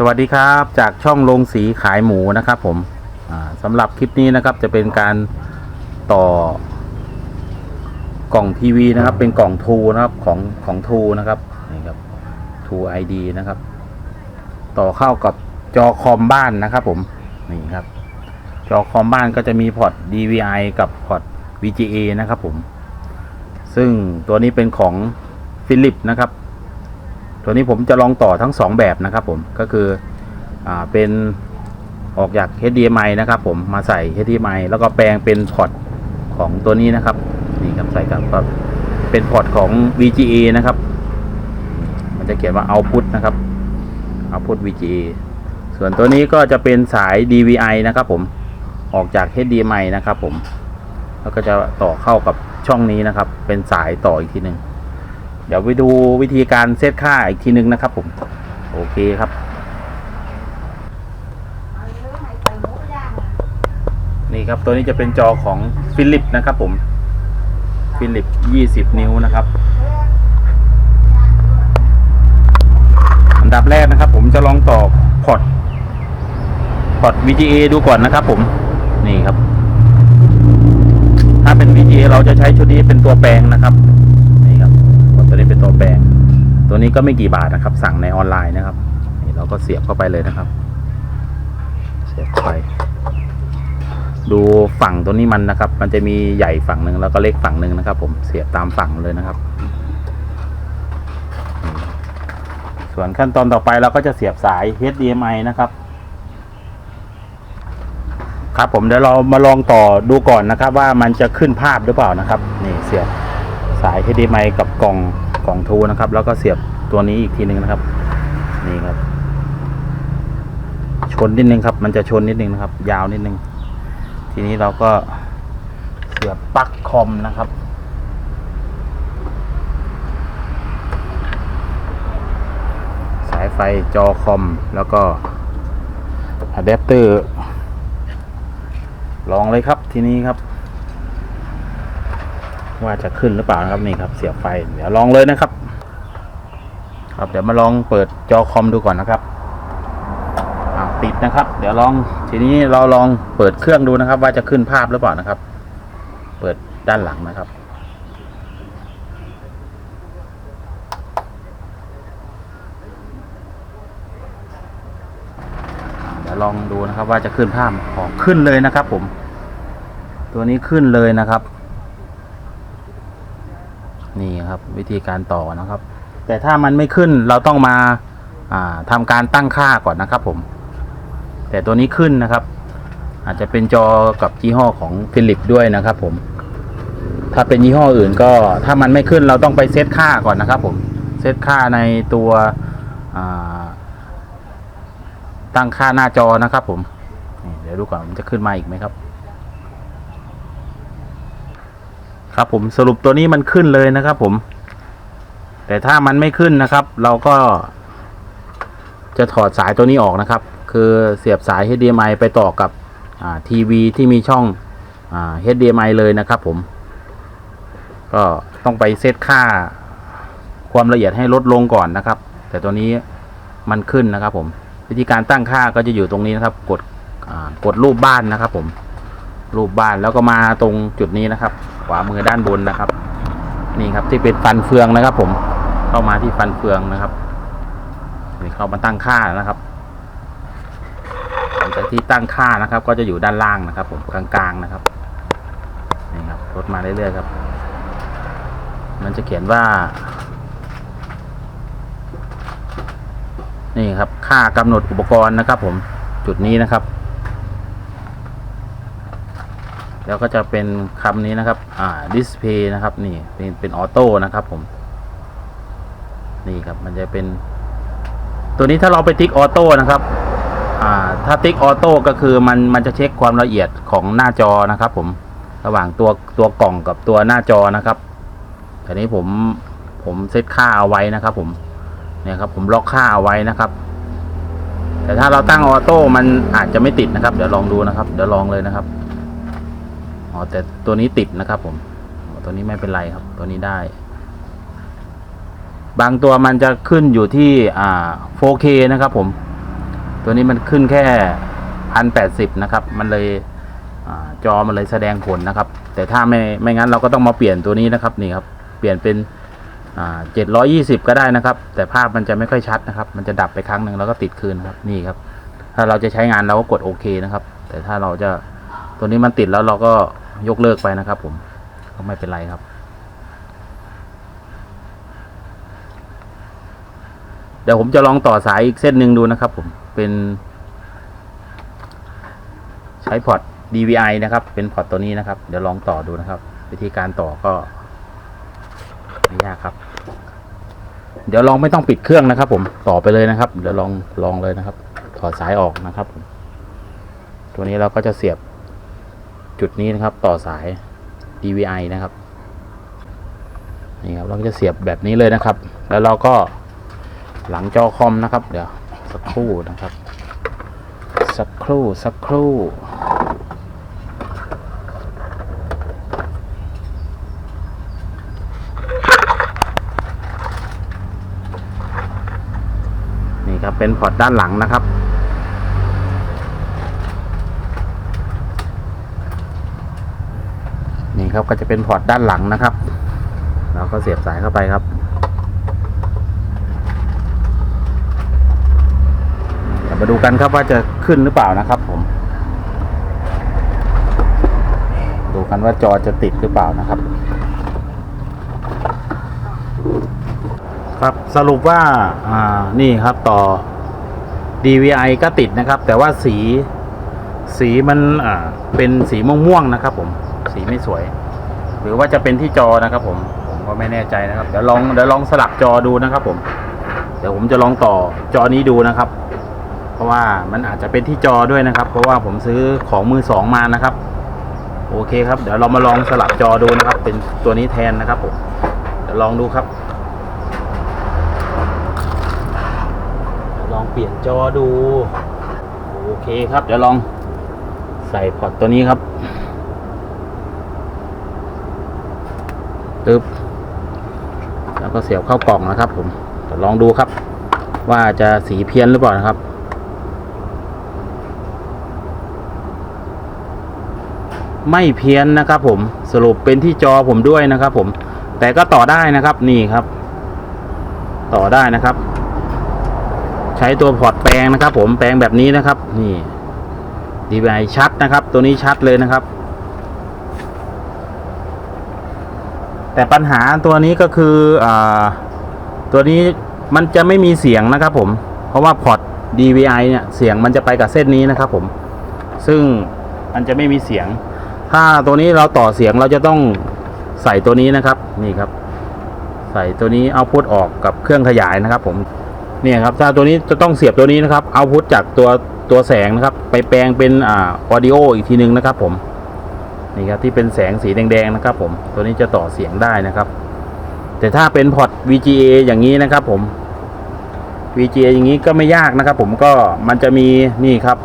สวัสดีครับจากช่องลงสีขายหมูนะครับผมสำหรับคลิปนี้นะครับจะเป็นการต่อกล่องทีวีนะครับ เป็นกล่องทูนะครับของของทูนะครับนี่ครับทูไอดีนะครับ ต่อเข้ากับจอคอมบ้านนะครับผมนี่ครับ จอคอมบ้านก็จะมีพอร์ต DVI กับพอร์ต VGA นะครับผม ซึ่งตัวนี้เป็นของฟิลิปนะครับ ตัวนี้ผมจะลองต่อทั้ง 2 แบบนะครับผมก็คืออเป็นออกจาก HDMI นะครับผมมาใส่ HDMI แล้วก็แปลงเป็นพอร์ตของตัวนี้นะครับนี่ครับใส่กับเป็นพอร์ตของ VGA นะครับ มันจะเขียนว่า output นะครับ output VGA ส่วนตัวนี้ก็จะเป็นสาย DVI นะครับผมออกจาก HDMI นะครับผมแล้วก็จะต่อเข้ากับช่องนี้นะครับ เป็นสายต่ออีกทีหนึ่ง เดี๋ยวไปดูวิธีการเซตค่าอีกทีนึงนะครับผม โอเคครับ นี่ครับตัวนี้จะเป็นจอของฟิลิปนะครับผม ฟิลิป 20 นิ้วนะครับ อันดับแรกนะครับผมจะลองต่อพอร์ตพอร์ต VGA ดูก่อนนะครับผม นี่ครับ ถ้าเป็น VGA เราจะใช้ชุดนี้เป็นตัวแปลงนะครับนี่ครับ ตัวแปลงตัวนี้ก็ไม่กี่บาทนะครับ สั่งในออนไลน์นะครับนี่เราก็เสียบเข้าไปเลยนะครับ เสียบไป ดูฝั่งตัวนี้มันนะครับ มันจะมีใหญ่ฝั่งหนึ่งแล้วก็เล็กฝั่งหนึ่งนะครับ ผมเสียบตามฝั่งเลยนะครับ ส่วนขั้นตอนต่อไปเราก็จะเสียบสาย HDMI นะครับครับผมเดี๋ยวเรามาลองต่อดูก่อนนะครับ ว่ามันจะขึ้นภาพหรือเปล่านะครับ นี่เสียบสาย HDMI กับกล่อง กล่องทูนะครับ แล้วก็เสียบตัวนี้อีกทีหนึ่งนะครับ นี่ครับ ชนนิดนึงครับ มันจะชนนิดนึงนะครับ ยาวนิดนึง ทีนี้เราก็เสียบปลั๊กคอมนะครับสายไฟจอคอม แล้วก็อะแดปเตอร์ ลองเลยครับทีนี้ครับ ว่าจะขึ้นหรือเปล่านะครับนี่ครับ เสียบไฟเดี๋ยวลองเลยนะครับ ครับเดี๋ยวมาลองเปิดจอคอมดูก่อนนะครับติดนะครับ เดี๋ยวลองทีนี้เราลองเปิดเครื่องดูนะครับ ว่าจะขึ้นภาพหรือเปล่านะครับ เปิดด้านหลังนะครับเดี๋ยวลองดูนะครับว่าจะขึ้นภาพของขึ้นเลยนะครับ ผม ตัวนี้ขึ้นเลยนะครับ นี่ครับ วิธีการต่อนะครับ แต่ถ้ามันไม่ขึ้นเราต้องมาาทำการตั้งค่าก่อนนะครับผม แต่ตัวนี้ขึ้นนะครับ อาจจะเป็นจอกับยี่ห้อของฟิลิปด้วยนะครับผม ถ้าเป็นยี่ห้ออื่นก็ถ้ามันไม่ขึ้นเราต้องไปเซตค่าก่อนนะครับผม เซตค่าในตัวตั้งค่าหน้าจอนะครับผม เดี๋ยวดูก่อนมันจะขึ้นมาอีกไหมครับ ครับผมสรุปตัวนี้มันขึ้นเลยนะครับผม แต่ถ้ามันไม่ขึ้นนะครับ เราก็ จะถอดสายตัวนี้ออกนะครับ คือเสียบสาย HDMI ไปต่อกับทีวีที่มีช่องอ HDMI เลยนะครับผม ก็ต้องไปเซตค่าความละเอียดให้ลดลงก่อนนะครับ แต่ตัวนี้มันขึ้นนะครับผม วิธีการตั้งค่าก็จะอยู่ตรงนี้นะครับ กดกดรูปบ้านนะครับ ผม รูปบ้านแล้วก็มาตรงจุดนี้นะครับ ขวามือด้านบนนะครับ นี่ครับที่เป็นฟันเฟืองนะครับผม เข้ามาที่ฟันเฟืองนะครับนี่เข้ามาตั้งค่านะครับหลังจากที่ตั้งค่านะครับ ก็จะอยู่ด้านล่างนะครับ ผมกลางๆนะครับนี่ครับลดมาเรื่อยๆครับ มันจะเขียนว่า นี่ครับ ค่ากำหนดอุปกรณ์นะครับ ผมจุดนี้นะครับ แล้วก็จะเป็นคำนี้นะครับ อ่า display นะครับ นี่เป็นเป็นออโต้นะครับ ผม นี่ครับ มันจะเป็น ตัวนี้ถ้าเราไปติ๊กออโต้นะครับ อ่า ถ้าติ๊กออโต้ก็คือมันมันจะเช็คความละเอียดของหน้าจอนะครับ ผมระหว่างตัวตัวกล่องกับตัวหน้าจอนะครับแต่นี้ผมผมเซตค่าเอาไว้นะครับ ผมเนี่ยครับ ผมล็อกค่าเอาไว้นะครับ แต่ถ้าเราตั้งออโต้มันอาจจะไม่ติดนะครับ เดี๋ยวลองดูนะครับ เดี๋ยวลองเลยนะครับอ๋อแต่ตัวนี้ติดนะครับ ผมตัวนี้ไม่เป็นไรครับ ตัวนี้ได้ บางตัวมันจะขึ้นอยู่ที่อ่า 4K นะครับผม ตัวนี้มันขึ้นแค่พันแปดสิบนะครับ มันเลยอจอมันเลยแสดงผลนะครับ แต่ถ้าไม่ไม่งั้นเราก็ต้องมาเปลี่ยนตัวนี้นะครับนี่ครับ เปลี่ยนเป็นเจ็ดร้อยี่สิบก็ได้นะครับ แต่ภาพมันจะไม่ค่อยชัดนะครับ มันจะดับไปครั้งหนึ่งแล้วก็ติดคืนครับนี่ครับ ถ้าเราจะใช้งานเราก็กดโอเคนะครับ แต่ถ้าเราจะตัวนี้มันติดแล้วเราก็ยกเลิกไปนะครับ ผมก็ไม่เป็นไรครับ เดี๋ยวผมจะลองต่อสายอีกเส้นหนึ่งดูนะครับ ผมเป็น ใช้พอร์ต DVI นะครับ เป็นพอร์ตตัวนี้นะครับ เดี๋ยวลองต่อดูนะครับ วิธีการต่อก็ไม่ยากครับ เดี๋ยวลองไม่ต้องปิดเครื่องนะครับ ผมต่อไปเลยนะครับ เดี๋ยวลองลองเลยนะครับ ถอดสายออกนะครับผมตัวนี้เราก็จะเสียบจุดนี้นะครับ ต่อสาย DVI นะครับนี่ครับเราก็จะเสียบแบบนี้เลยนะครับ แล้วเราก็ หลังจอคอมนะครับ เดี๋ยวสักครู่นะครับ สักครู่สักครู่นี่ครับเป็นพอร์ตด้านหลังนะครับนี่ครับก็จะเป็นพอร์ตด้านหลังนะครับ เราก็เสียบสายเข้าไปครับ เดี๋ยว มาดูกันครับว่าจะขึ้นหรือเปล่านะครับผม ดูกันว่าจอจะติดหรือเปล่านะครับ ครับสรุปว่าอ่านี่ครับต่อ DVI ก็ติดนะครับ แต่ว่าสีสีมันอ่าเป็นสีม่วงๆนะครับ ผมสีไม่สวย หรือว่าจะเป็นที่จอนะครับ ผมผมก็ไม่แน่ใจนะครับเดี๋ยวลองเดี๋ยวลองสลับจอดูนะครับ ผมเดี๋ยวผมจะลองต่อจอนี้ดูนะครับ เพราะว่ามันอาจจะเป็นที่จอด้วยนะครับ เพราะว่าผมซื้อของมือสองมานะครับ โอเคครับ เดี๋ยวเรามาลองสลับจอดูนะครับ เป็นตัวนี้แทนนะครับผมเดี๋ยวลองดูครับลองเปลี่ยนจอดู โอเคครับ เดี๋ยวลองใส่พอร์ตตัวนี้ครับตึ๊บแล้วก็เสียบเข้ากล่องนะครับ ผมเดี๋ยวลองดูครับ ว่าจะสีเพี้ยนหรือเปล่านะครับ ไม่เพี้ยนนะครับผมสรุปเป็นที่จอผมด้วยนะครับผมแต่ก็ต่อได้นะครับนี่ครับ ต่อได้นะครับ ใช้ตัวพอร์ตแปลงนะครับ ผมแปลงแบบนี้นะครับ นี่ดีไอชัดนะครับ ตัวนี้ชัดเลยนะครับ แต่ปัญหาตัวนี้ก็คืออ่าตัวนี้มันจะไม่มีเสียงนะครับ ผม เพราะว่าพอร์ต DVI เนี่ยเสียงมันจะไปกับเส้นนี้นะครับ ผม ซึ่งมันจะไม่มีเสียง ถ้าตัวนี้เราต่อเสียงเราจะต้องใส่ตัวนี้นะครับ นี่ครับ ใส่ตัวนี้เอาพุทออกกับเครื่องขยายนะครับ ผมเนี่ยครับถ้าตัวนี้จะต้องเสียบตัวนี้นะครับ เอาพุทจากตัวตัวแสงนะครับ ไปแปลงเป็นอ่าออดิโออีกทีนึงนะครับ ผมนี่ครับที่เป็นแสงสีแดงๆนะครับ ผมตัวนี้จะต่อเสียงได้นะครับ แต่ถ้าเป็นพอร์ต VGA อย่างนี้นะครับ ผม VGA อย่างนี้ก็ไม่ยากนะครับ ผมก็มันจะมีนี่ครับ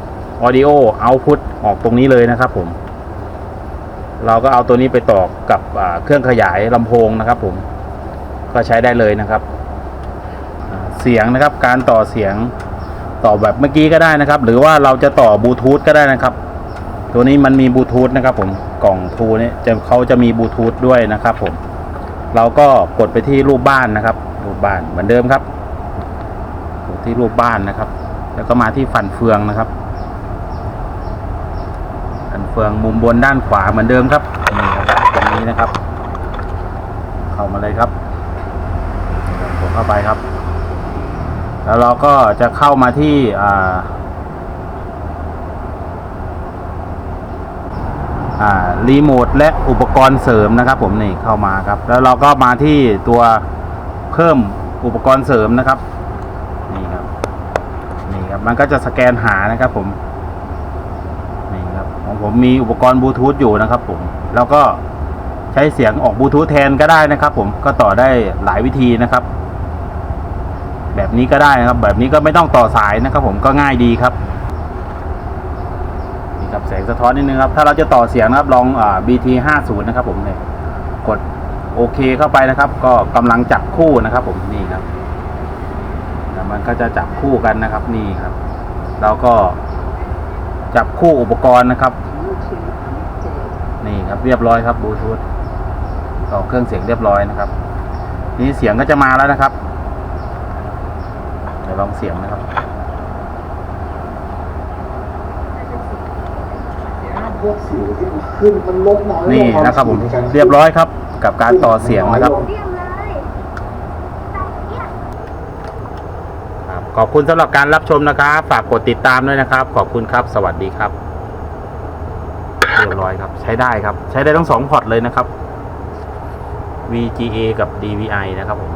ออดิโอเอาพุทออกตรงนี้เลยนะครับ ผม เราก็เอาตัวนี้ไปต่อกับเครื่องขยายลำโพงนะครับ ผมก็ใช้ได้เลยนะครับ เสียงนะครับการต่อเสียงต่อแบบเมื่อกี้ก็ได้นะครับ หรือว่าเราจะต่อบลูทูธก็ได้นะครับ ตัวนี้มันมีบลูทูธนะครับผมกล่องทูนี่จะเขาจะมีบลูทูธด้วยนะครับผมเราก็กดไปที่รูปบ้านนะครับ รูปบ้านเหมือนเดิมครับกดที่รูปบ้านนะครับ แล้วก็มาที่ฟันเฟืองนะครับ เฟืองมุมบนด้านขวาเหมือนเดิมครับนี่ครับตรงนี้นะครับ เข้ามาเลยครับผมเข้าไปครับ แล้วเราก็จะเข้ามาที่อ่าอ่ารีโมทและอุปกรณ์เสริมนะครับ ผมนี่เข้ามาครับ แล้วเราก็มาที่ตัวเพิ่มอุปกรณ์เสริมนะครับนี่ครับนี่ครับมันก็จะสแกนหานะครับ ผม ของผมมีอุปกรณ์บลูทูธอยู่นะครับผมแล้วก็ใช้เสียงออกบลูทูธแทนก็ได้นะครับ ผมก็ต่อได้หลายวิธีนะครับ แบบนี้ก็ได้นะครับ แบบนี้ก็ไม่ต้องต่อสายนะครับ ผมก็ง่ายดีครับนี่ครับแสงสะท้อนนิดนึงครับ ถ้าเราจะต่อเสียงนะครับลองอ่า BT 5 0นะครับ ผมเนี่ยกดโอเคเข้าไปนะครับ ก็กำลังจับคู่นะครับ ผมนี่ครับแล้วมันก็จะจับคู่กันนะครับ นี่ครับเราก็ จับคู่อุปกรณ์นะครับ นี่ครับเรียบร้อยครับบลูทูธต่อเครื่องเสียงเรียบร้อยนะครับ นี่เสียงก็จะมาแล้วนะครับเดี๋ยวลองเสียงนะครับพวกสิวที่มันขึ้นมันลดน้อยนี่นะครับผมเรียบร้อยครับ กับการต่อเสียงนะครับ เรียมเลยแต่เยี่ยม ครับ ขอบคุณสำหรับการรับชมนะครับ ฝากกดติดตามด้วยนะครับ ขอบคุณครับ สวัสดีครับเรียบร้อยครับ ใช้ได้ครับ ใช้ได้ทั้งสองพอร์ตเลยนะครับ VGA กับ DVI นะครับผม